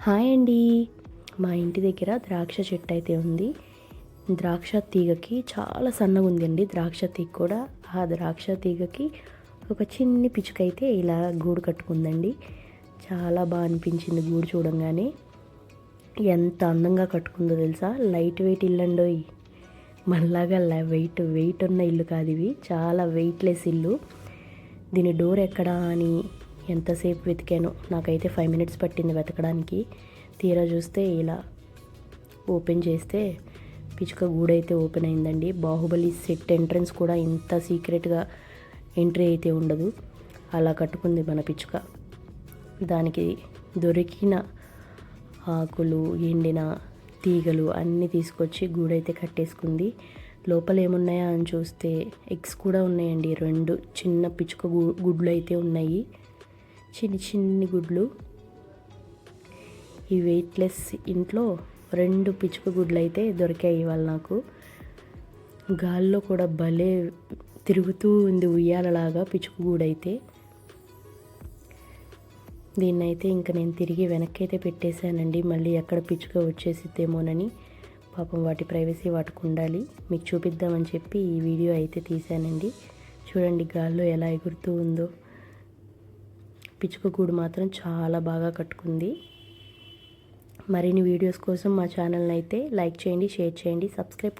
Hi అండి. మా ఇంటి దగ్గర ద్రాక్ష చెట్టు అయితే ఉంది. ద్రాక్ష తీగకి చాలా సన్నగా ఉందండి. ద్రాక్ష తీగ కూడా. ఆ ద్రాక్ష తీగకి ఒక చిన్ని పిచుక అయితే ఇలా గూడు కట్టుకుందండి. చాలా బాగా అనిపించింది గూడు చూడంగానే. ఎంత అందంగా కట్టుకుందో తెలుసా? లైట్ వెయిట్ ఇల్లు అండోయ్ మనలాగా వెయిట్ వెయిట్ ఉన్న ఇల్లు కాదు ఇవి. చాలా వెయిట్లెస్ ఇల్లు. దీని డోర్ ఎక్కడా అని ఎంతసేపు వెతికాను నాకైతే ఫైవ్ మినిట్స్ పట్టింది వెతకడానికి. తీరా చూస్తే ఇలా ఓపెన్ చేస్తే పిచ్చుక గూడైతే ఓపెన్ అయిందండి. బాహుబలి సెట్ ఎంట్రన్స్ కూడా ఇంత సీక్రెట్గా ఎంట్రీ అయితే ఉండదు. అలా కట్టుకుంది మన పిచ్చుక. దానికి దొరికిన ఆకులు ఎండిన తీగలు అన్నీ తీసుకొచ్చి గూడైతే కట్టేసుకుంది. లోపల ఏమున్నాయా అని చూస్తే ఎగ్స్ కూడా ఉన్నాయండి. రెండు చిన్న పిచ్చుక గు- గుడ్లు అయితే ఉన్నాయి. చిన్ని చిన్ని గుడ్లు. ఈ వెయిట్లెస్ ఇంట్లో రెండు పిచ్చుక గుడ్లు అయితే దొరికాయి ఇవాళ నాకు. గాల్లో కూడా భలే తిరుగుతూ ఉంది ఉయ్యాలలాగా పిచ్చుక గూడైతే. దీన్నైతే ఇంకా నేను తిరిగి వెనక్కి అయితే పెట్టేశానండి. మళ్ళీ ఎక్కడ పిచ్చుక వచ్చేసిద్దేమోనని పాపం వాటి ప్రైవసీ వాటికి ఉండాలి మీకు చూపిద్దామని చెప్పి ఈ వీడియో అయితే తీశానండి. చూడండి గాల్లో ఎలా ఎగురుతూ ఉందో. పిచ్చుక గూడు మాత్రం చాలా బాగా కట్టుకుంది. మరిన్ని వీడియోస్ కోసం మా ఛానల్ని అయితే లైక్ చేయండి షేర్ చేయండి సబ్స్క్రైబ్